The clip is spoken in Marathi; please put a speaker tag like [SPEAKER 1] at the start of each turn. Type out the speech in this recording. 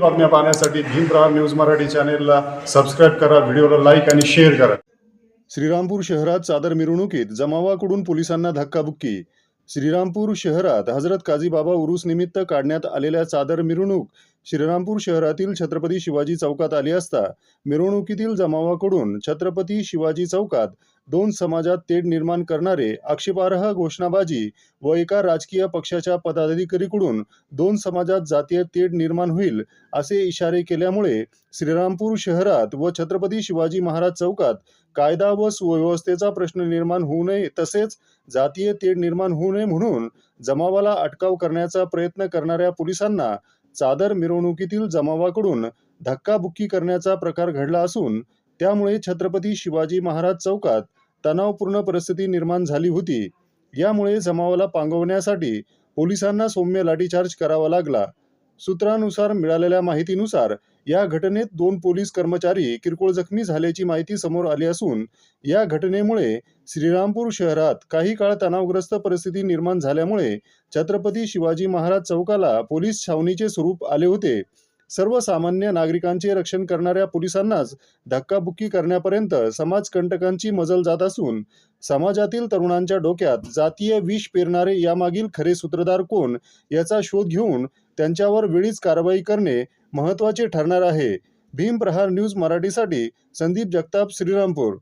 [SPEAKER 1] बातम्या पाहण्यासाठी भीमप्रहार न्यूज मराठी चॅनेलला सबस्क्राईब करा व्हिडिओला लाईक आणि शेअर करा. श्रीरामपूर शहरात चादर मिरवणुकीत जमावाकडून पोलिसांना धक्काबुक्की. श्रीरामपूर शहरात हजरत काझी बाबा उरूस निमित्त काढण्यात आलेल्या चादर मिरवणूक श्रीरामपूर शहरातील छत्रपती शिवाजी चौकात आली असता मिरवणुकीतील जमावाकडून छत्रपती शिवाजी चौकात दोन समाजात तेढ निर्माण करणारे आक्षेपार्ह घोषणाबाजी व एका राजकीय पक्षाच्या पदाधिकारीकडून दोन समाजात जातीय तेढ निर्माण होईल असे इशारे केल्यामुळे श्रीरामपूर शहरात व छत्रपती शिवाजी महाराज चौकात कायदा व सुव्यवस्थेचा प्रश्न निर्माण होऊ नये तसेच जातीय तेढ निर्माण होऊ नये म्हणून जमावाला अटकाव करण्याचा प्रयत्न करणाऱ्या पोलिसांना चादर मिरवणुकीतील जमावाकडून धक्काबुक्की करण्याचा प्रकार घडला असून त्यामुळे छत्रपती शिवाजी महाराज चौकात तणावपूर्ण परिस्थिती निर्माण झाली होती. यामुळे जमावाला पांगवण्यासाठी पोलिसांना सौम्य लाठीचार्ज करावा लागला. सूत्रानुसार मिळालेल्या माहितीनुसार या घटनेत दोन पोलीस कर्मचारी किरकोळ जखमी झाल्याची माहिती समोर आली असून या घटनेमुळे श्रीरामपूर शहरात काही काळ तणावग्रस्त परिस्थिती निर्माण झाल्यामुळे छत्रपती शिवाजी महाराज चौकाला पोलीस छावणीचे स्वरूप आले होते. सर्वसामान्य नागरिकांचे रक्षण करणाऱ्या पोलिसांनाच धक्काबुक्की करण्यापर्यंत समाजकंटकांची मजल जात असून समाजातील तरुणांच्या डोक्यात जातीय विष पेरणारे यामागील खरे सूत्रधार कोण याचा शोध घेऊन त्यांच्यावर वेळीच कारवाई करणे महत्त्वाचे ठरणार आहे. भीम प्रहार न्यूज मराठीसाठी संदीप जगताप श्रीरामपूर.